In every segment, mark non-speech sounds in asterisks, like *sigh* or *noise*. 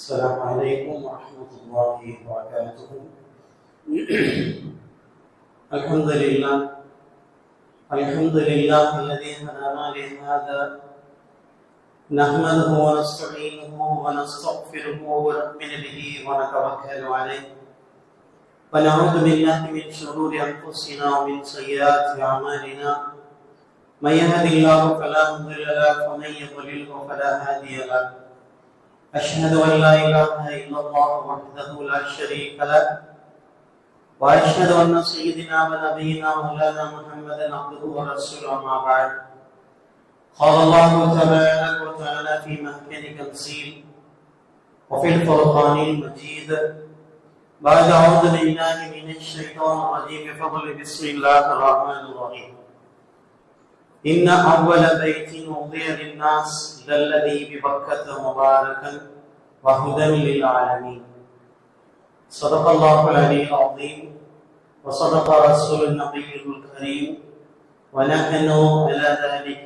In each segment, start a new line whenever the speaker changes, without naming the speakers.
السلام عليكم ورحمة الله وبركاته. *clears throat* الحمد لله الحمد لله الذي هدانا لهذا. نحمده ونستعينه ونستغفره ونؤمن به ونتوكل عليه. ونعوذ بالله من شرور أنفسنا ومن سيئات أعمالنا. من يهد الله فلا مضل له ومن يضلله فلا هادي له. أشهد أن لا إله إلا الله وحده لا شريك له وأشهد أن سيدنا ونبينا مولانا محمدا عبده ورسوله أما بعد. قال الله تبارك وتعالى في محكم تنزيل وفي الفرقان المجيد بعد أعوذ بالله من الشيطان الرجيم بفضل بسم الله الرحمن الرحيم. إن أول بيت وضع للناس للذي ببكة مباركا وهدى للعالمين. صدق الله العلي العظيم وصدق رسول النبي الكريم. ونحن على ذلك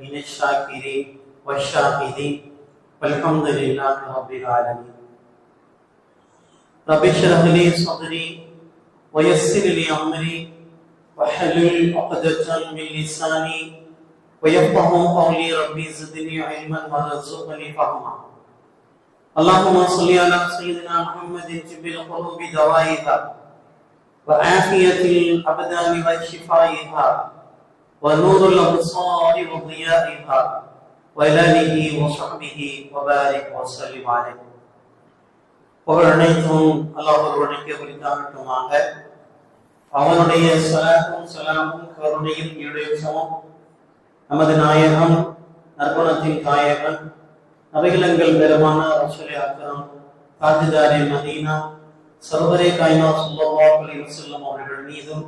من الشاكرين والشاهدين. والحمد لله رب العالمين. رب اشرح لي صدري ويسر لي أمري. واحلل عقدة من لساني ويفقه قولي ربي زدني علما وارزقني فهما اللهم صل على سيدنا محمد طب القلوب دوائها وعافية الأبدان وشفائها ونور الأبصار وضيائها وإلى وصحبه وبارك وسلم عليه புகழ் அனைத்தும் அல்லாஹ் ஒருவனுக்கு குறித்தாகட்டுமாக அவனுடைய சலாமும் சலாமும் கருணையும் இடைச்சமும் நமது நாயகம் நற்குணத்தின் தாயகன் நபிகளங்கள் பெருமான ரசூலை அக்கரம் காஜிதாரே மதீனா சர்வரே காய்மா சுல்லல்லாஹு அலைஹி வஸல்லம் அவர்கள் மீதும்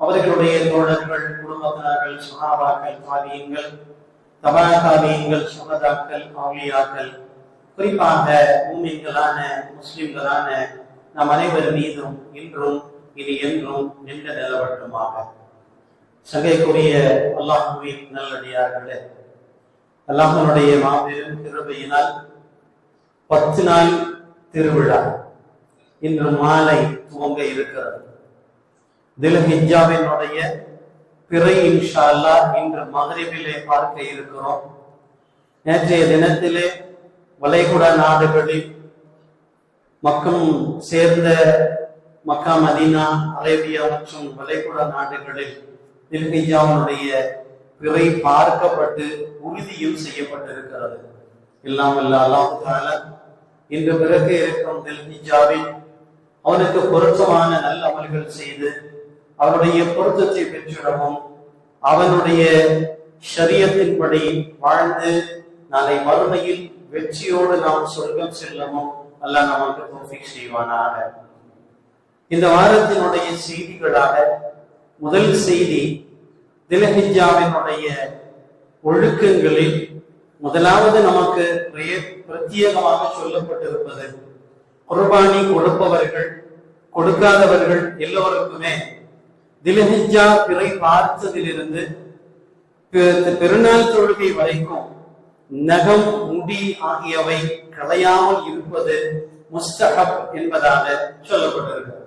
அவர்களுடைய தோழர்கள் குடும்பத்தினர்கள் சுகாபாக்கள் காவியங்கள் தபா காவியங்கள் சுகதாக்கள் ஆவியாக்கள் குறிப்பாக மூமின்களான முஸ்லிம்களான நம் அனைவர் மீதும் இன்றும் இது என்றும் நின்ற நிலவட்டுமாக சங்கைக்குரிய அல்லாஹுவின் நல்லடியார்களே அல்லாஹனுடைய மாபெரும் கிருபையினால் பத்து நாள் திருவிழா இன்று மாலை துவங்க இருக்கிறது. திலஹிஜாவினுடைய பிறை இன்ஷா அல்லா இன்று மகரிபிலே பார்க்க இருக்கிறோம். நேற்றைய தினத்திலே வளைகுடா நாடுகளில் மக்கம் சேர்ந்த மக்கா மதீனா அரேபியா மற்றும் வளைகுடா நாடுகளில் திருகையாவுடைய பிறை பார்க்கப்பட்டு உறுதியும் செய்யப்பட்டிருக்கிறது. இல்லாமல் அல்லாஹால இன்று பிறகு இருக்கும் தில்ஹிஜாவில் அவனுக்கு பொருத்தமான நல்ல அமல்கள் செய்து அவனுடைய பொருத்தத்தை பெற்றிடவும் அவனுடைய சரியத்தின்படி வாழ்ந்து நாளை மறுமையில் வெற்றியோடு நாம் சொர்க்கம் செல்லவும் அல்லாஹ் நமக்கு செய்வானாக. இந்த வாரத்தினுடைய செய்திகளாக முதல் செய்தி திலஹிஜாவினுடைய ஒழுக்கங்களில் முதலாவது நமக்கு பிரத்யேகமாக சொல்லப்பட்டிருப்பது குர்பானி கொடுப்பவர்கள் கொடுக்காதவர்கள் எல்லோருக்குமே திலஹிஜா பிறை பார்த்ததிலிருந்து பெருநாள் தொழுகை வரைக்கும் நகம் முடி ஆகியவை களையாமல் இருப்பது முஸ்தகப் என்பதாக சொல்லப்பட்டிருக்கிறது.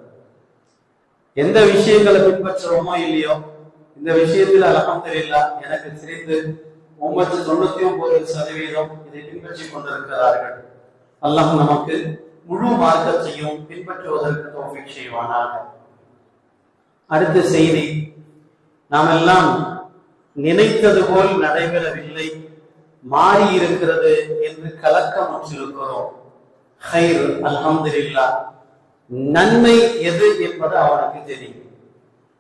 எந்த விஷயங்களை பின்பற்றுறோமோ இல்லையோ இந்த விஷயத்தில் அலமதுல்லா எனக்கு தெரிந்து ஒன்பது தொண்ணூத்தி ஒன்பது சதவீதம் இதை பின்பற்றி கொண்டிருக்கிறார்கள். அல்லாஹ் நமக்கு முழு மார்க்கத்தையும் பின்பற்றுவதற்கு தோல்வி செய்வானாக. அடுத்த செய்தி நாம் எல்லாம் நினைத்தது போல் நடைபெறவில்லை மாறி இருக்கிறது என்று கலக்கம் வச்சிருக்கிறோம் ஹைர் அல்ஹம்துலில்லா. நன்மை எது என்பது அவனுக்கு தெரியும்.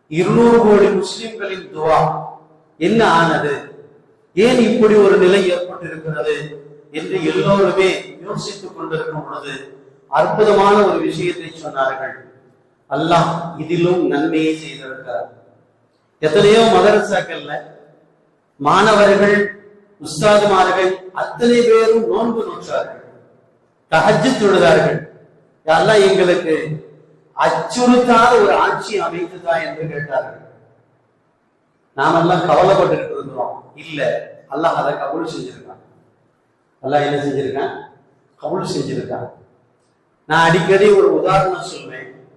இருநூறு கோடி முஸ்லிம்களின் துவா என்ன ஆனது? ஏன் இப்படி ஒரு நிலை ஏற்பட்டிருக்கிறது என்று எல்லோருமே யோசித்துக் கொண்டிருக்கும் பொழுது அற்புதமான ஒரு விஷயத்தை சொன்னார்கள். அல்லாஹ் இதிலும் நன்மையை செய்திருக்கிறார். எத்தனையோ மதரசாக்கள்ல மாணவர்கள் உஸ்தாதுமார்கள் அத்தனை பேரும் நோன்பு நோற்றார்கள். தகஜு தொழுதார்கள். யாரெல்லாம் எங்களுக்கு அச்சுறுத்தாத ஒரு ஆட்சி அமைத்துதா என்று கேட்டார்கள். நாமெல்லாம் கவலைப்பட்டு இருந்தோம். இல்ல அல்லாஹ் அதை கபுல் செஞ்சிருக்கான். அல்லாஹ் என்ன செஞ்சிருக்கான்? கபுல் செஞ்சிருக்கான். நான் அடிக்கடி ஒரு உதாரணம் சொல்வேன்.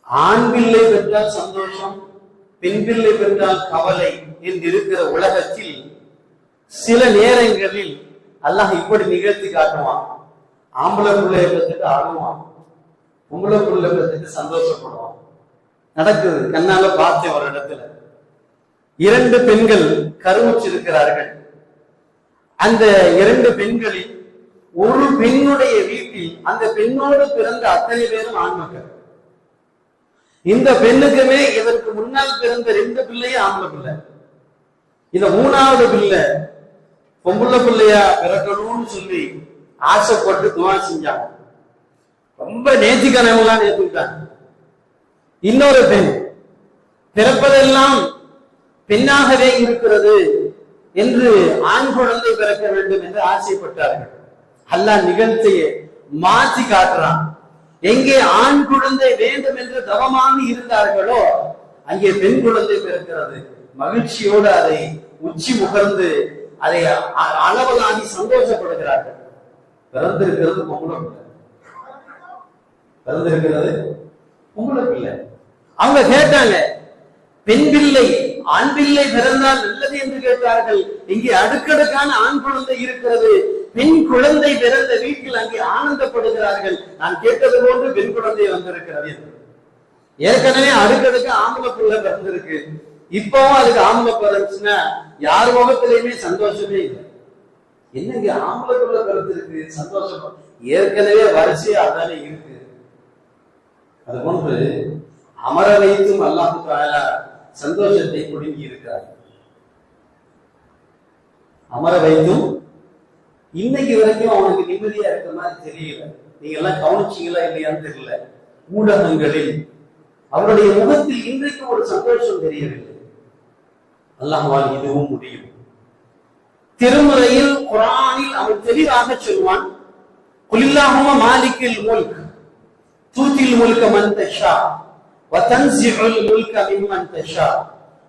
ஆண் பிள்ளை பெற்றால் சந்தோஷம் பெண் பிள்ளை பெற்றால் கவலை என்று இருக்கிற உலகத்தில் சில நேரங்களில் அல்லாஹ் இப்படி நிகழ்த்தி காட்டுவான். ஆம்பளை பிள்ளைய பெற்றுட்டு அழுவான் பொம்பளை பிள்ளை பெற்றுட்டு சந்தோஷப்படுவான் நடக்குது. கண்ணால பார்த்தேன் ஒரு இடத்துல. இரண்டு பெண்கள் கருவுற்றிருக்கிறார்கள் அந்த இரண்டு பெண்களில் ஒரு பெண்ணுடைய வீட்டில் அந்த பெண்ணோடு பிறந்த அத்தனை பேரும் ஆண் மக்கள் இந்த பெண்ணுக்குமே இதற்கு முன்னால் பிறந்த ரெண்டு பிள்ளையும் ஆம்பளை பிள்ளை. இந்த மூணாவது பிள்ளை பொம்பளை பிள்ளையா பிறக்கணும்னு சொல்லி ஆசைப்பட்டு துவா செஞ்சாங்க. ரொம்ப நேர்த்திக்கனவெல்லாம் நேர்த்துக்கிட்டாங்க இன்னொரு பெண் பிறப்பதெல்லாம் பெண்ணாகவே இருக்கிறது என்று ஆண் குழந்தை பிறக்க வேண்டும் என்று ஆசைப்பட்டார்கள். அல்லாஹ் நிகழ்த்தையே மாற்றி காட்டுறான். எங்கே ஆண் குழந்தை வேண்டும் என்று தவமாக இருந்தார்களோ அங்கே பெண் குழந்தை பிறக்கிறது. மகிழ்ச்சியோடு அதை உச்சி முகர்ந்து அதை அ- அளவலாகி சந்தோஷப்படுகிறார்கள். பிறந்திருக்கிறது பொம்பளை பிள்ளை. பிறந்திருக்கிறது பொம்பளை பிள்ளை. அவங்க கேட்டாங்க பெண் பிள்ளை ஆண் பிள்ளை பிறந்தால் நல்லது என்று கேட்டார்கள். இங்கே அடுக்கடுக்கான ஆண் குழந்தை இருக்கிறது. பெண் குழந்தை பிறந்த வீட்டில் அங்கே ஆனந்தப்படுகிறார்கள். நான் கேட்டது போன்று பெண் குழந்தை வந்திருக்கிறது. என்று. ஏற்கனவே அடுக்கடுக்கு ஆம்பளை பிள்ளை பிறந்திருக்கு. இப்பவும் அதுக்கு ஆம்பளை பிறந்துச்சுன்னா யார் முகத்திலையுமே சந்தோஷமே இல்லை. என்னங்க ஆம்பளை கருத்து இருக்கு சந்தோஷம்? ஏற்கனவே வரிசையா அதானே இருக்கு. அது போன்று அமர வைத்தும் அல்லாஹு சந்தோஷத்தை புடுங்கி இருக்கிறார். அமர வைத்தும் இன்னைக்கு வரைக்கும் அவனுக்கு நிம்மதியா இருக்க மாதிரி தெரியல. நீங்க எல்லாம் கவனிச்சீங்களா இல்லையான்னு தெரியல. ஊடகங்களில் அவருடைய முகத்தில் இன்றைக்கு ஒரு சந்தோஷம் தெரியவில்லை. அல்லாஹால் இதுவும் முடியும். திருமுறையில் குரானில் அவன் தெளிவாக சொல்வான் குலில்லாஹும மாலிக்கில் முல்க் தூத்தில் முல்க மன் தஷா வதன்சிஹுல் முல்க மிம்மன் தஷா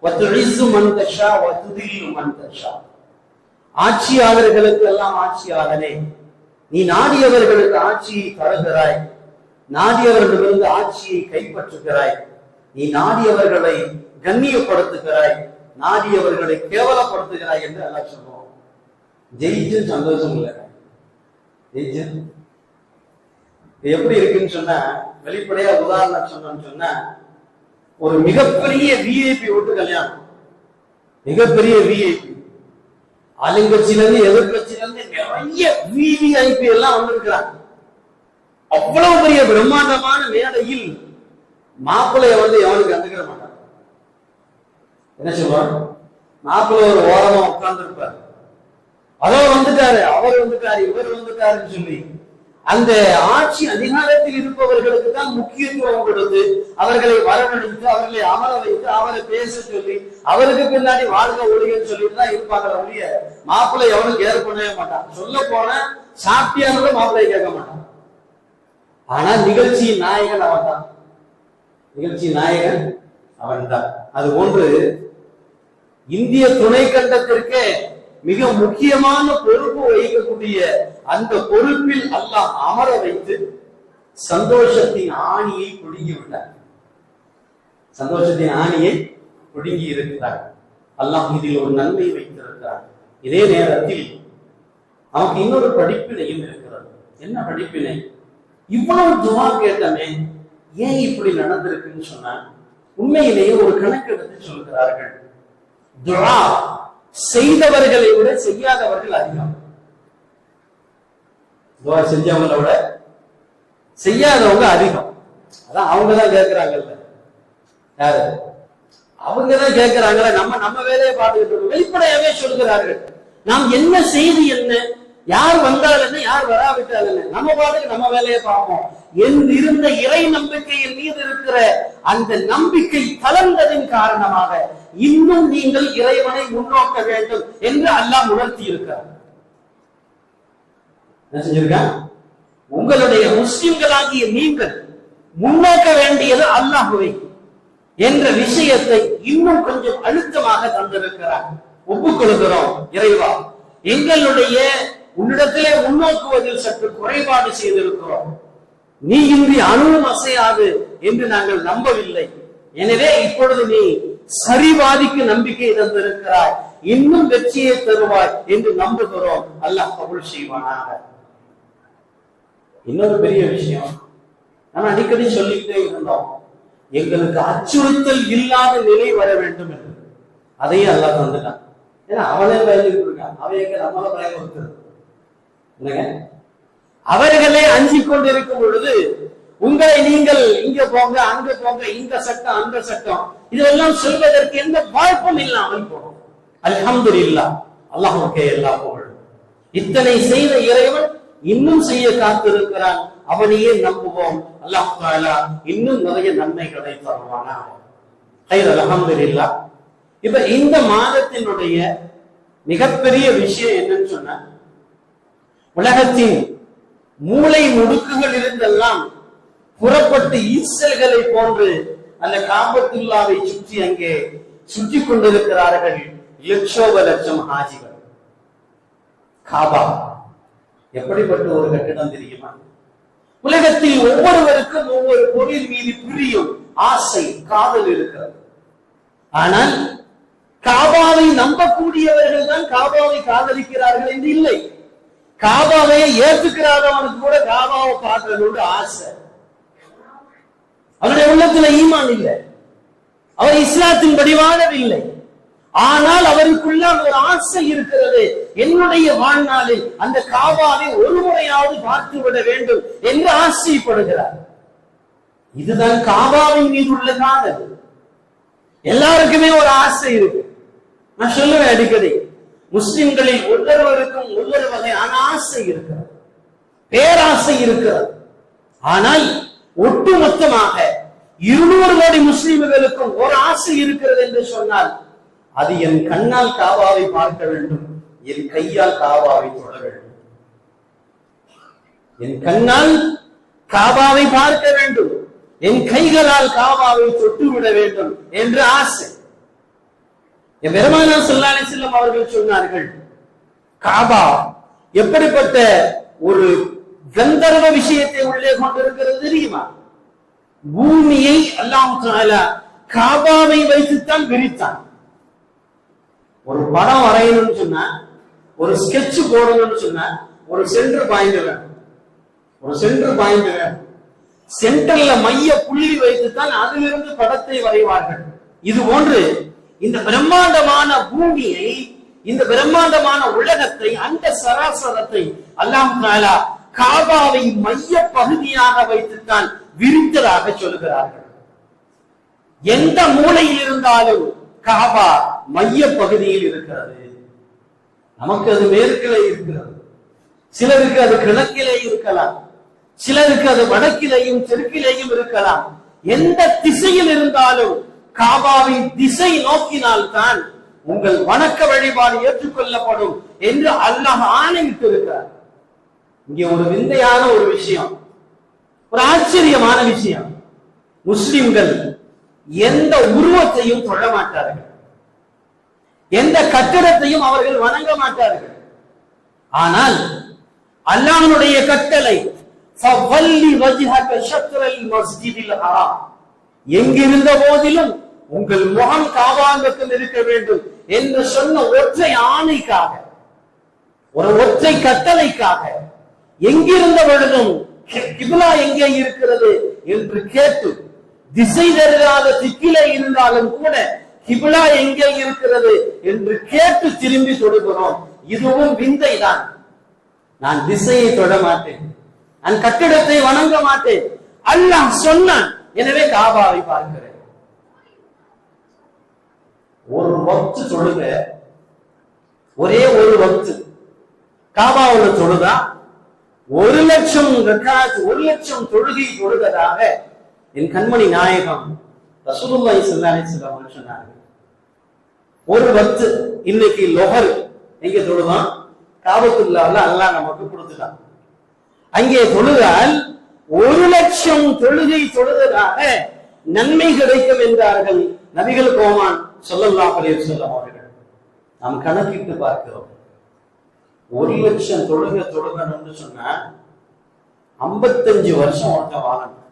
வதுஇஸ்ஸு மன் தஷா வதுதில்லு மன் தஷா. ஆட்சியாளர்களுக்கு எல்லாம் ஆட்சியாளனே நீ நாடியவர்களுக்கு ஆட்சியை தருகிறாய் நாடியவர்களிடமிருந்து ஆட்சியை கைப்பற்றுகிறாய் நீ நாடியவர்களை கண்ணியப்படுத்துகிறாய் நாடியவர்களை கேவலப்படுத்துகிறாய் என்று எல்லாம் சொல்லுவோம் ஜெயிச்சு சந்தோஷம் இல்லை. ஜெயிச்சு. இது எப்படி இருக்குன்னு சொன்னா வெளிப்படையா உதாரணம் சொன்னோம்னு சொன்னா ஒரு மிகப்பெரிய விஐபி ஓட்டு கல்யாணம். மிகப்பெரிய விஐபி ஆளுங்கட்சியில இருந்து எதிர்கட்சியில இருந்து நிறைய விவிஐபி எல்லாம் வந்திருக்கிறாங்க. அவ்வளவு பெரிய பிரம்மாண்டமான மேடையில் மாப்பிள்ளைய வந்து எவனுக்கு கண்டுக்கிற மாட்டான். என்ன சொல்றான் மாப்பிள்ளை ஒரு ஓரமா உட்கார்ந்து இருப்பார் அவர் வந்துட்டாரு அவர் வந்துட்டாரு இவர் வந்துட்டாருன்னு சொல்லி. அந்த ஆட்சி அதிகாரத்தில் இருப்பவர்களுக்கு தான் முக்கியத்துவம் கொடுத்து அவர்களை வரவழைத்து அவர்களை அமர வைத்து அவரை பேச சொல்லி அவருக்கு பின்னாடி வாழ்க ஒழிகன்னு சொல்லிட்டு தான் இருப்பாங்க ஒழிய மாப்பிள்ளை எவனும் கேர் பண்ணவே மாட்டான் சொல்ல போன சாப்பிட்டியானது மாப்பிள்ளையை கேட்க மாட்டான் ஆனா நிகழ்ச்சியின் நாயகன் அவன் தான் நிகழ்ச்சி நாயகன் அவன் தான் அது ஒன்று இந்திய துணை கண்டத்திற்கே மிக முக்கியமான பொறுப்பு வகிக்கக்கூடிய அந்த பொறுப்பில் அல்லாஹ் அமர வைத்து சந்தோஷத்தின் ஆணியை பிடுங்கி விட்டார். சந்தோஷத்தின் ஆணியை பிடுங்கி இருக்கிறார். அல்லாஹ் இதில் ஒரு நன்மை வைத்திருக்கிறார். இதே நேரத்தில் அவனுக்கு இன்னொரு படிப்பினையும் இருக்கிறது. என்ன படிப்பினை? இவ்வளவு துவா கேட்டமே ஏன் இப்படி நடந்திருக்குன்னு சொன்னா உண்மையிலேயே ஒரு கணக்கு எடுத்து சொல்கிறார்கள். துவா செய்தவர்களை விட செய்யாதவர்கள் அதிகம். துவா செஞ்சவங்களை விட செய்யாதவங்க அதிகம். அதான் அவங்க தான் கேட்கிறாங்கல்ல யாரு? அவங்க தான் கேட்கிறாங்களே நம்ம நம்ம வேலையை பார்த்துக்கிட்டு இருக்கோம் வெளிப்படையாவே சொல்கிறார்கள். நாம் என்ன செய்தி என்ன? யார் வந்தால் என்ன? யார் வராவிட்டால் என்ன? நம்ம பாட்டுக்கு நம்ம வேலையை பார்ப்போம். என் இருந்த இறை நம்பிக்கையின் மீது இருக்கிற அந்த நம்பிக்கை கலந்ததின் காரணமாக இன்னும் நீங்கள் இறைவனை முன்னோக்க வேண்டும் என்று அல்லாஹ் உணர்த்தி இருக்கிறார் என்ன செஞ்சிருக்க உங்களுடைய முஸ்லிம்களாகிய நீங்கள் முன்னோக்க வேண்டியது அல்லாஹுவை என்ற விஷயத்தை இன்னும் கொஞ்சம் அழுத்தமாக தந்திருக்கிறார். ஒப்புக்கொள்கிறோம் இறைவா. எங்களுடைய உன்னிடத்திலே முன்னோக்குவதில் சற்று குறைபாடு செய்திருக்கிறோம். நீ இன்றி அணுவும் அசையாது என்று நாங்கள் நம்பவில்லை. எனவே இப்பொழுது நீ சரிவாதிக்கு நம்பிக்கை தந்திருக்கிறாய் இன்னும் வெற்றியை தருவாய் என்று நம்புகிறோம். அல்லாஹ் கபுல் செய்வானாக. இன்னொரு பெரிய விஷயம். நான் அடிக்கடி சொல்லிக்கிட்டே இருந்தோம். எங்களுக்கு அச்சுறுத்தல் இல்லாத நிலை வர வேண்டும் என்று. அதையும் அல்லாஹ் தந்துட்டான். ஏன்னா அவனே பயந்துட்டு இருக்கான் அவன் எங்க நம்மள பயமுறுத்துறது. என்னங்க? அவர்களே அஞ்சிக் கொண்டிருக்கும் பொழுது உங்களை நீங்கள் இங்க போங்க அங்க போங்க இந்த சட்டம் அந்த சட்டம். இதெல்லாம் சொல்வதற்கு எந்த வாய்ப்பும் இல்லாமல் போகும். அலஹம்புரில்லா அல்லாஹ் எல்லா புகழும். இத்தனை செய்த இறைவன் இன்னும் செய்ய காத்திருக்கிறான். அவனையே நம்புவோம். அல்லாஹ் தஆலா இன்னும் நிறைய நன்மைகளை தருவானா. ஹைர் இல்லா இப்ப இந்த மாதத்தினுடைய மிகப்பெரிய விஷயம் என்னன்னு சொன்னா உலகத்தின் மூளை முடுக்குகள் இருந்தெல்லாம் புறப்பட்டு ஈசல்களை போன்று அந்த காபத்துல்லாவை சுற்றி அங்கே சுற்றி கொண்டிருக்கிறார்கள் லட்சோப லட்சம் ஹாஜிகள். காபா. எப்படிப்பட்ட ஒரு கட்டிடம் தெரியுமா? உலகத்தில் ஒவ்வொருவருக்கும் ஒவ்வொரு பொருள் மீது பிரியும் ஆசை காதல் இருக்கிறது. ஆனால் காபாவை நம்பக்கூடியவர்கள் தான் காபாவை காதலிக்கிறார்கள் என்று இல்லை. காபாவை ஏற்றுக்கிறாதவனுக்கு கூட காபாவை பார்க்கணும்னு ஆசை. உள்ளத்துல ஈமான் இல்லை. அவர் இஸ்லாத்தின் படி இல்லை. ஆனால் அவருக்குள்ள ஒரு ஆசை இருக்கிறது. என்னுடைய வாழ்நாளில் அந்த காவாவை ஒரு முறையாவது பார்த்து விட வேண்டும் என்று ஆசைப்படுகிறார். இதுதான் காவாவின் மீது உள்ள காதல் எல்லாருக்குமே ஒரு ஆசை இருக்கு. நான் சொல்லுவேன் அடிக்கடி முஸ்லிம்களில் ஒவ்வொருவருக்கும் ஒவ்வொரு வகையான ஆசை இருக்கிறது. பேராசை இருக்கிறது. ஆனால் ஒட்டுமொத்தமாக இருநூறு கோடி முஸ்லிம்களுக்கும் ஒரு ஆசை இருக்கிறது என்று சொன்னால் அது என் கண்ணால் காபாவை பார்க்க வேண்டும் என் கையால் காபாவை தொட வேண்டும். என் கண்ணால் காபாவை பார்க்க வேண்டும் என் கைகளால் காபாவை தொட்டு விட வேண்டும் என்று ஆசை. என் பெருமானார் சொல்லாலே செல்லும் அவர்கள் சொன்னார்கள் காபா எப்படிப்பட்ட ஒரு கந்தர்வ விஷயத்தை உள்ளே கொண்டிருக்கிறது தெரியுமா? பூமியை அல்லாஹ் காபாவை வைத்துத்தான் விரித்தான். ஒரு படம் வரையணும்னு சொன்னா ஒரு ஸ்கெட்ச் போடணும்னு சொன்னா ஒரு சென்டர் பாயிண்ட் வேணும் ஒரு சென்டர் பாயிண்ட் வேணும் சென்டர்ல மைய புள்ளி வைத்துத்தான் அதிலிருந்து படத்தை வரைவார்கள். இது போன்று இந்த பிரம்மாண்டமான பூமியை இந்த பிரம்மாண்டமான உலகத்தை அந்த சராசரத்தை அல்லாம் காபாவை மைய பகுதியாக வைத்துத்தான் விரித்ததாக சொல்கிறார்கள் எந்த மூலையில் இருந்தாலும் காபா மைய பகுதியில் இருக்கிறது. நமக்கு அது மேற்கிலே இருக்கிறது. சிலருக்கு அது கிழக்கிலே இருக்கலாம். சிலருக்கு அது வடக்கிலேயும் தெற்கிலேயும் இருக்கலாம். எந்த திசையில் இருந்தாலும் காபாவின் திசை நோக்கினால் தான் உங்கள் வணக்க வழிபாடு ஏற்றுக்கொள்ளப்படும் என்று அல்லாஹ் ஆணையிட்டு இருக்கிறார் இங்கே ஒரு விந்தையான ஒரு விஷயம். ஒரு ஆச்சரியமான விஷயம். முஸ்லிம்கள் எந்த உருவத்தையும் தொழ மாட்டார்கள். எந்த கட்டடத்தையும் அவர்கள் வணங்க மாட்டார்கள். ஆனால் அல்லாஹ்வுடைய கட்டளை எங்கிருந்த போதிலும் உங்கள் முகம் காவாங்கத்தில் இருக்க வேண்டும் என்று சொன்ன ஒற்றை ஆணைக்காக ஒரு ஒற்றை கட்டளைக்காக எங்கிருந்த பொழுதும் கிபிலா எங்கே இருக்கிறது என்று கேட்டு திசை தெரியாத திக்கிலே இருந்தாலும் கூட கிபிலா எங்கே இருக்கிறது என்று கேட்டு திரும்பி தொடுகிறோம். இதுவும் விந்தைதான். நான் திசையை தொட மாட்டேன். நான் கட்டிடத்தை வணங்க மாட்டேன். அல்லாஹ் சொன்னான். எனவே காபாவை பார்க்கிறேன். ஒரு வக்து தொழுக. ஒரே ஒரு வக்து. காபாவுல தொழுதா? ஒரு லட்சம் ரக்காத் ஒரு லட்சம் தொழுகை தொழுகதாக என் கண்மணி நாயகம் ரசூலுல்லாஹி ஸல்லல்லாஹு அலைஹி வஸல்லம் சொன்னாங்க ஒரு வத்து இன்னைக்கு லொஹர் எங்க தொழுதான்? காபத்துல்லாஹ்ல அல்லாஹ் நமக்கு கொடுத்துட்டான். அங்கே தொழுதால் ஒரு லட்சம் தொழுகை தொழுததாக நன்மை கிடைக்கும் என்றார்கள் நபிகள் கோமான் சொல்லலாம் சொல்லம் அவர்கள். நாம் கணக்கிட்டு பார்க்கிறோம். ஒரு லட்சம் தொழுக தொழுகணும்னு சொன்னா ஐம்பத்தஞ்சு வருஷம் ஒருத்தன் வாழணும்.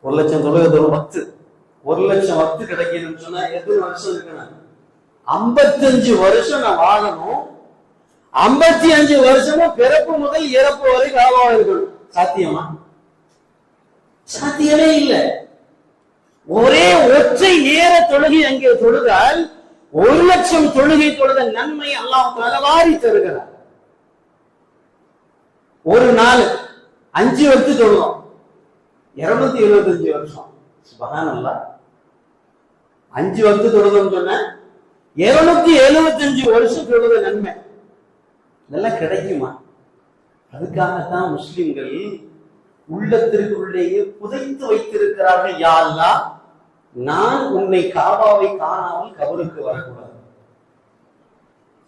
ஒரு லட்சம் தொழுக தொழு பத்து. ஒரு லட்சம் பத்து கிடைக்கணும்னு சொன்னா எத்தனை வருஷம் இருக்கணும்? ஐம்பத்தஞ்சு வருஷம் நான் வாழணும். ஐம்பத்தி அஞ்சு வருஷமும் பிறப்பு முதல் இறப்பு வரை காவாக இருக்கணும். சாத்தியமா? சாத்தியமே இல்லை. ஒரே ஒற்றை நேர தொழுகை அங்கே தொழுதால் ஒரு லட்சம் தொழுகை தொழுத நன்மை அல்லாஹ் தலவாரி தருகிறார். ஒரு நாள் அஞ்சு வருத்து தொழுவோம் இருநூத்தி எழுபத்தஞ்சு வருஷம். சுபகானல்லா. அஞ்சு வந்து தொழுதம் சொன்ன இருநூத்தி எழுபத்தஞ்சு வருஷம் தொழுத நன்மை. இதெல்லாம் கிடைக்குமா? அதுக்காகத்தான் முஸ்லிம்கள் உள்ளத்திற்குள்ளேயே புதைத்து வைத்திருக்கிறார்கள் யாருதான் நான் உன்னை காபாவை காணாமல் கபருக்கு வரக்கூடாது.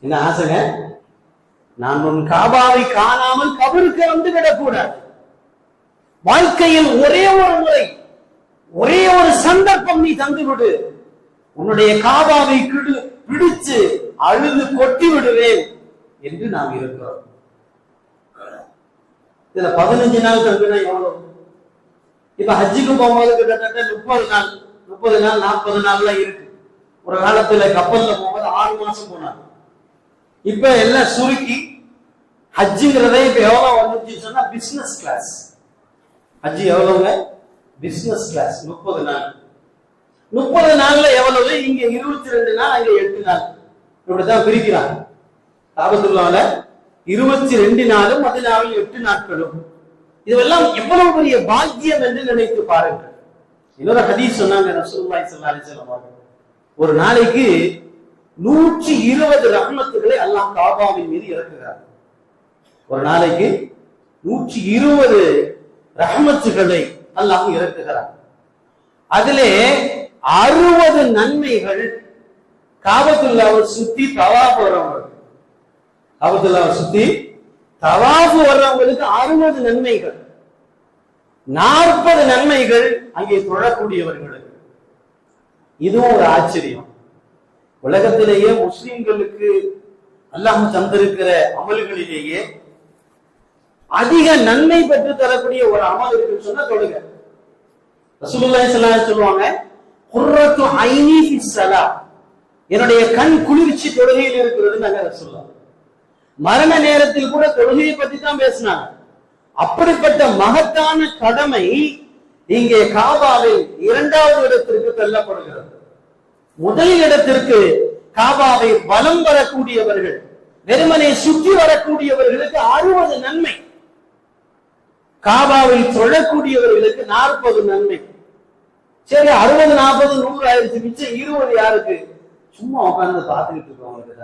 என்ன ஆசைங்க? நான் உன் காபாவை காணாமல் கபருக்கு வந்து விடக்கூடாது. வாழ்க்கையில் ஒரே ஒரு முறை ஒரே ஒரு சந்தர்ப்பம் நீ தந்து விடு உன்னுடைய காபாவை கிடு பிடிச்சு அழுது கொட்டி விடுவேன் என்று நாம் இருக்கிறோம். இதுல பதினஞ்சு நாள் தங்குனா எவ்வளவு? இப்ப ஹஜ்ஜுக்கு போகும்போது கிட்டத்தட்ட முப்பது நாள். முப்பது நாள் நாற்பது நாள்ல இருக்கு. ஒரு காலத்துல கப்பல்ல போகும்போது ஆறு மாசம் போனாங்க. இப்ப எல்லாம் சுருக்கி ஹஜ்ஜுங்கிறதே இப்ப எவ்வளவு வந்துச்சு சொன்னா பிசினஸ் கிளாஸ் ஹஜ்ஜு எவ்வளவுங்க? பிசினஸ் கிளாஸ் முப்பது நாள். முப்பது நாள்ல எவ்வளவு? இங்க இருபத்தி ரெண்டு நாள் அங்க எட்டு நாள். இப்படிதான் பிரிக்கிறாங்க. தாபத்துள்ளால இருபத்தி ரெண்டு நாளும் மதினாவில் எட்டு நாட்களும். இதுவெல்லாம் எவ்வளவு பெரிய பாக்கியம் என்று நினைத்து பாருங்கள். இன்னொரு ஹதீஸ் சொன்னாங்க ரசூலுல்லாஹி ஸல்லல்லாஹு அலைஹி அவர்கள். ஒரு நாளைக்கு நூற்றி இருபது ரஹ்மத்துகளை அல்லாஹ் காபாவின் மீது இறக்குகிறார். ஒரு நாளைக்கு நூற்றி இருபது ரஹ்மத்துகளை அல்லாஹ் இறக்குகிறார். அதிலே அறுபது நன்மைகள் காபத்துல்லாவை சுத்தி தவாப் வர்றவங்க. காபத்துல்லாவை சுத்தி தவாஃப் வர்றவங்களுக்கு அறுபது நன்மைகள். நாற்பது நன்மைகள் அங்கே தொழக்கூடியவர்களுக்கு இதுவும் ஒரு ஆச்சரியம். உலகத்திலேயே முஸ்லிம்களுக்கு அல்லாஹ் தந்திருக்கிற அமல்களிலேயே அதிக நன்மை பெற்று தரக்கூடிய ஒரு அமல் இருக்குன்னு சொன்னா தொழுக. ரசூலுல்லாஹி ஸல்லல்லாஹு சொல்லுவாங்க குர்ரத்து ஐனி ஃபி ஸலா. என்னுடைய கண் குளிர்ச்சி தொழுகையில் இருக்கிறது நாங்க ரசூலுல்லாஹ். மரண நேரத்தில் கூட தொழுகையை பத்தி தான் பேசினாங்க. அப்படிப்பட்ட மகத்தான கடமை இங்கே காபாவில் இரண்டாவது இடத்திற்கு தள்ளப்படுகிறது. முதல் இடத்திற்கு காபாவை வலம் வரக்கூடியவர்கள் வெறுமனை சுற்றி வரக்கூடியவர்களுக்கு அறுபது நன்மை. காபாவில் தொழக்கூடியவர்களுக்கு நாற்பது நன்மை. சரி அறுபது நாற்பது நூறு ஆயிரத்தி மிச்சம் இருபது யாருக்கு? சும்மா உட்கார்ந்து பார்த்துக்கிட்டு இருக்கவங்களுக்கு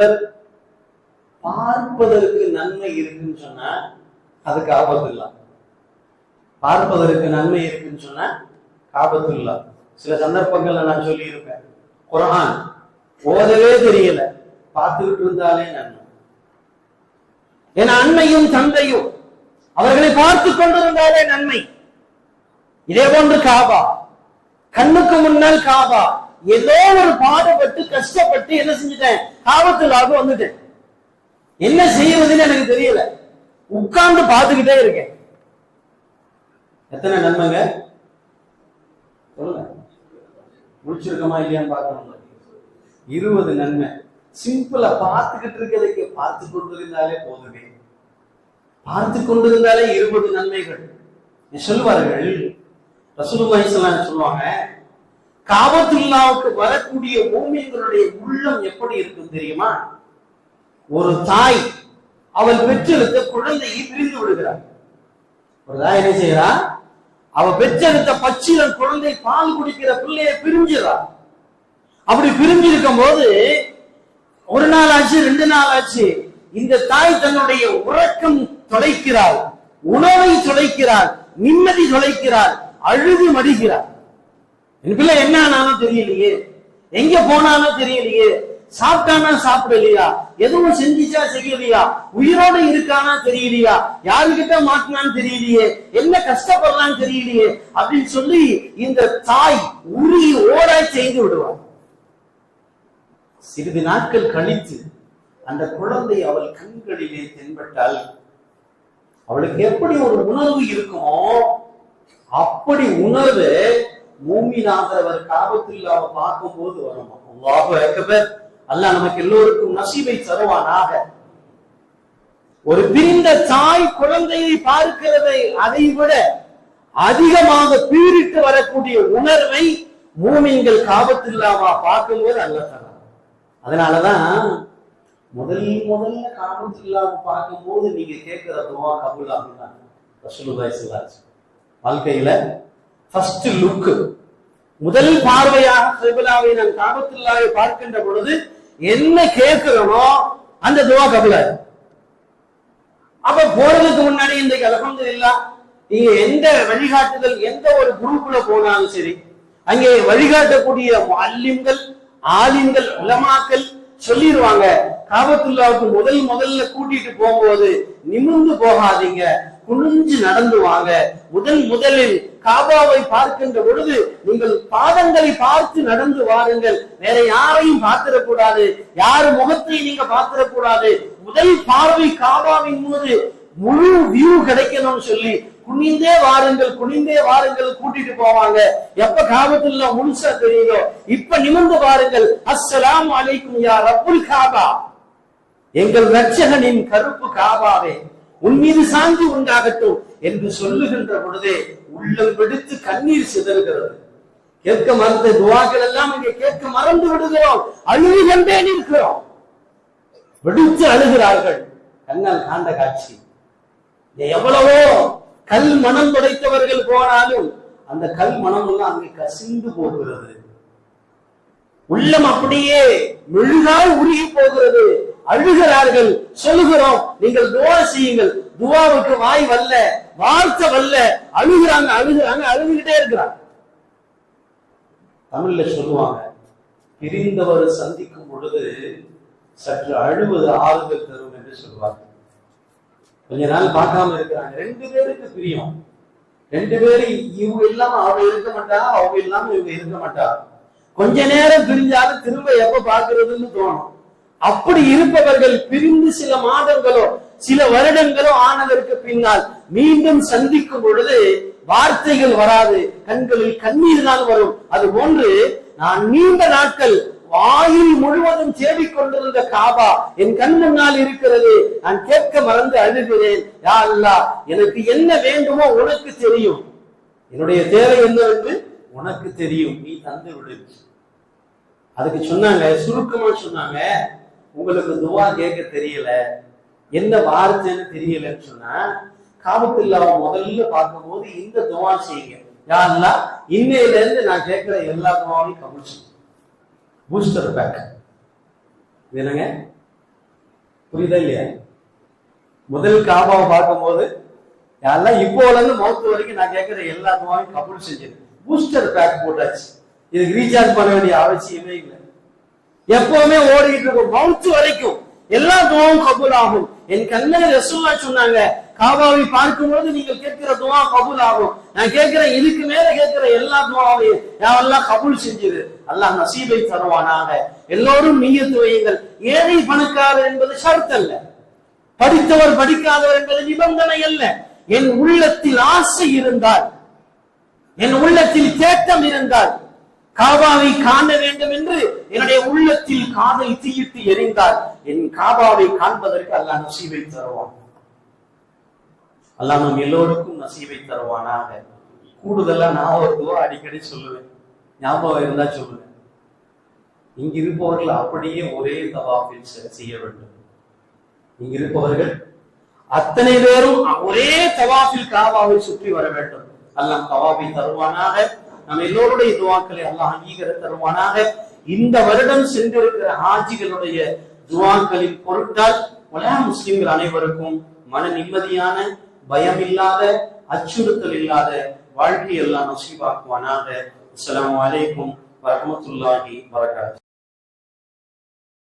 தான் பார்ப்பதற்கு நன்மை இருக்குன்னு சொன்னா அதுக்கு ஆபத்து இல்லை பார்ப்பதற்கு நன்மை இருக்குன்னு சொன்னா ஆபத்து இல்லை சில சந்தர்ப்பங்கள்ல நான் சொல்லி இருப்பேன் குரான் ஓதவே தெரியல பார்த்துக்கிட்டு இருந்தாலே நன்மை. என் அண்மையும் தந்தையும் அவர்களை பார்த்து கொண்டிருந்தாலே நன்மை. இதே போன்று காபா. கண்ணுக்கு முன்னால் காபா. ஏதோ ஒரு பாடுபட்டு கஷ்டப்பட்டு என்ன செஞ்சுட்டேன்? காபத்துலாக வந்துட்டேன். என்ன செய்வதுன்னு எனக்கு தெரியல. உட்கார்ந்து பார்த்துக்கிட்டே இருக்கேன். எத்தனை நன்மைங்க? சொல்லுங்க. முடிச்சிருக்கோமா இல்லையான்னு பார்க்கணும். இருபது நன்மை. சிம்பிளா பார்த்துக்கிட்டு இருக்கிறதுக்கு பார்த்து கொண்டிருந்தாலே போதுமே. பார்த்து கொண்டிருந்தாலே இருபது நன்மைகள். சொல்லுவார்கள் ரசூலுல்லாஹி ஸல்லல்லாஹு சொல்லுவாங்க? காபத்துல்லாவுக்கு வரக்கூடிய ஓமியங்களுடைய உள்ளம் எப்படி இருக்கும் தெரியுமா? ஒரு தாய் அவள் பெற்றெடுத்த குழந்தையை பிரிந்து விடுகிறார் ஒருதான் என்ன செய்யறா அவ பெற்றெடுத்த பச்சிலன் குழந்தை பால் குடிக்கிற பிள்ளைய பிரிஞ்சிடறா அப்படி பிரிஞ்சிருக்கும் போது ஒரு நாள் ஆச்சு ரெண்டு நாள் ஆச்சு இந்த தாய் தன்னுடைய உறக்கம் தொலைக்கிறாள் உணவை தொலைக்கிறாள் நிம்மதி தொலைக்கிறாள் அழுது மடிகிறாள் என் பிள்ளை என்ன ஆனாலும் தெரியலையே. எங்க போனாலும் தெரியலையே. சாப்பிட்டானா சாப்பிடலையா? எதுவும் செஞ்சுச்சா செய்யலையா? உயிரோட இருக்கானா தெரியலையா? யாருகிட்ட மாட்டினான்னு தெரியலையே. என்ன கஷ்டப்படுறான்னு தெரியலையே. அப்படின்னு சொல்லி இந்த தாய் உருகி ஓட செய்து விடுவார் சிறிது நாட்கள் கழித்து அந்த குழந்தை அவள் கண்களிலே தென்பட்டால் அவளுக்கு எப்படி ஒரு உணர்வு இருக்குமோ அப்படி உணர்வு மூமினாகிறவர் காபத்தில் அவ பார்க்கும்போது வரும். அல்லாஹு அல்லாஹ் நமக்கு எல்லோருக்கும் நசீபை தருவானாக. ஒரு பிரிந்த தாய் குழந்தையை பார்க்கிறதை அதை விட அதிகமாக பீரிட்டு வரக்கூடிய உணர்வை மூமிங்கள் காபத்தில்லாமா பார்க்கும்போது அல்ல தரான் அதனாலதான் முதல் முதல்ல காபத்தில்லாம பார்க்கும்போது நீங்க கேட்கிற துவா கபுல் ஆகுதான் ரசூலுல்லாஹி ஸல்லல்லாஹு வாழ்க்கையில ஃபர்ஸ்ட் லுக் முதல் பார்வையாக சிபிலாவை நான் காபத்துல்லாவை பார்க்கின்ற பொழுது என்ன கேட்கிறோமோ அந்த துவா கபுலாரு அப்ப போறதுக்கு முன்னாடி இன்றைக்கு இல்லா நீங்க எந்த வழிகாட்டுதல் எந்த ஒரு குரூப்ல போனாலும் சரி அங்கே வழிகாட்டக்கூடிய அல்லிம்கள் ஆலிம்கள் உலமாக்கள் சொல்லிடுவாங்க காபத்துல்லாவுக்கு முதல் முதல்ல கூட்டிட்டு போகும்போது நிமிர்ந்து போகாதீங்க. குனிஞ்சு நடந்து வாங்க. முதல் முதலில் காபாவை பார்க்கின்ற பொழுது நீங்கள் பாதங்களை பார்த்து நடந்து வாருங்கள். வேற யாரையும் பார்த்திடக்கூடாது. யார் முகத்தை நீங்க பார்த்திடக்கூடாது. முதல் பார்வை காபாவின் போது முழு வியூ கிடைக்கணும்னு சொல்லி குனிந்தே வாருங்கள் குனிந்தே வாருங்கள் கூட்டிட்டு போவாங்க. எப்ப காபத்துல முழுசா தெரியுதோ? இப்ப நிமிர்ந்து பாருங்கள். அஸ்ஸலாம் அலைக்கும் யா ரப்புல் காபா. எங்கள் ரட்சகனின் கருப்பு காபாவே. உன் மீது சாந்தி உண்டாகட்டும் என்று சொல்லுகின்ற பொழுதே உள்ளம் விடுத்து கண்ணீர் சிதறுகிறது. கேட்க மறந்த துவாக்கள் எல்லாம் இங்கே கேட்க மறந்து விடுகிறோம். அழுது நிற்கிறோம். வெடித்து அழுகிறார்கள். கண்ணால் காண்ட காட்சி. எவ்வளவோ கல் மனம் துடைத்தவர்கள் போனாலும் அந்த கல் மனம் எல்லாம் அங்கே கசிந்து போகிறது. உள்ளம் அப்படியே மெழுகால் உருகி போகிறது. அழுகிறார்கள். சொல்லுகிறோம் நீங்கள் துவா செய்யுங்கள். துவாவுக்கு வாய் வல்ல வார்த்தை வல்ல. அழுகிறாங்க அழுகிறாங்க அழுதுகிட்டே இருக்கிறாங்க. தமிழ்ல சொல்லுவாங்க பிரிந்தவர் சந்திக்கும் பொழுது சற்று அழுவது ஆறுதல் தரும் என்று சொல்வாங்க கொஞ்ச நாள் பார்க்காம இருக்கிறாங்க. ரெண்டு பேருக்கு பிரியம். ரெண்டு பேரும் இவங்க இல்லாம அவங்க இருக்க மாட்டா அவங்க இல்லாம இவங்க இருக்க மாட்டா கொஞ்ச நேரம் பிரிஞ்சாலும் திரும்ப எப்ப பாக்குறதுன்னு தோணும். அப்படி இருப்பவர்கள் பிரிந்து சில மாதங்களோ சில வருடங்களோ ஆனதற்கு பின்னால் மீண்டும் சந்திக்கும் பொழுது வார்த்தைகள் வராது கண்களில் கண்ணீர் தான் வரும். அது போன்று நான் நீண்ட நாட்கள் வாயில் முழுவதும் தேடிக் கொண்டிருந்த காபா என் கண் முன்னால் இருக்கிறது. நான் கேட்க மறந்து அழுகிறேன். யா அல்லா எனக்கு என்ன வேண்டுமோ உனக்கு தெரியும். என்னுடைய தேவை என்னவென்று உனக்கு தெரியும். நீ தந்து விடு அதுக்கு சொன்னாங்க சுருக்கமா சொன்னாங்க உங்களுக்கு துவா கேட்க தெரியல. என்ன வார்த்தைன்னு தெரியலன்னு சொன்னா காபத்துல்லாவை முதல்ல பார்க்கும்போது இந்த துவா செய்யுங்க. யா இன்னையில இருந்து நான் கேட்கிற எல்லா துவாவையும் கபுல் பூஸ்டர் பேக் என்னங்க? புரியுதா இல்லையா? முதல் காபாவை பார்க்கும்போது யாரெல்லாம் இப்போல இருந்து மௌத்து வரைக்கும் நான் கேட்கிற எல்லா துவாவையும் கபூல் செஞ்சது பூஸ்டர் பேக் போட்டாச்சு. இதுக்கு ரீசார்ஜ் பண்ண வேண்டிய அவசியமே இல்லை. எப்பவுமே ஓடிக்கிட்டு இருக்கும். மவுத்து வரைக்கும். எல்லா துவாவும் கபூல் ஆகும் என் கண்ணை ரசூல்லா சொன்னாங்க காபாவை பார்க்கும்போது நீங்கள் கேட்கிற துவா கபூல் ஆகும் நான் கேட்கிறேன் இதுக்கு மேல கேட்கிற எல்லா துவாவையும் எல்லாம் கபூல் செஞ்சது அல்லாஹ் நசீபை தருவானாக. எல்லோரும் நீயத்து வையுங்கள். ஏழை பணக்காரர் என்பது ஷர்த் அல்ல படித்தவர் படிக்காதவர் என்பது நிபந்தனை அல்ல. என் உள்ளத்தில் ஆசை இருந்தால் என் உள்ளத்தில் தேட்டம் இருந்தால் காபாவை காண வேண்டும் என்று என்னுடைய உள்ளத்தில் காதல் தீயிட்டு எரிந்தார். என் காபாவை காண்பதற்கு அல்லாஹ் நசீவை தருவான். அல்லாஹ் நம் எல்லோருக்கும் நசீவை தருவானாக. கூடுதலா நான் ஒரு துவா அடிக்கடி சொல்லுவேன். ஞாபகம் இருந்தா சொல்லுவேன். இங்க இருப்பவர்கள் அப்படியே ஒரே தவாஃபில் செய்ய வேண்டும். இங்க இருப்பவர்கள் அத்தனை பேரும் ஒரே தவாஃபில் காபாவை சுற்றி வர வேண்டும். அல்லாம் தவாஃபை தருவானாக. நம்ம எல்லோருடைய துவாக்களை அல்லாஹ் அங்கீகர தருவானாக. இந்த வருடம் சென்றிருக்கிற ஹாஜிகளுடைய துவாக்களின் பொருட்டால் உலக முஸ்லிம்கள் அனைவருக்கும் மன நிம்மதியான பயம் இல்லாத அச்சுறுத்தல் இல்லாத வாழ்க்கையெல்லாம் நசீபாக்குவானாக. அஸ்ஸலாமு அலைக்கும் வரஹ்மத்துல்லாஹி வரகாத்து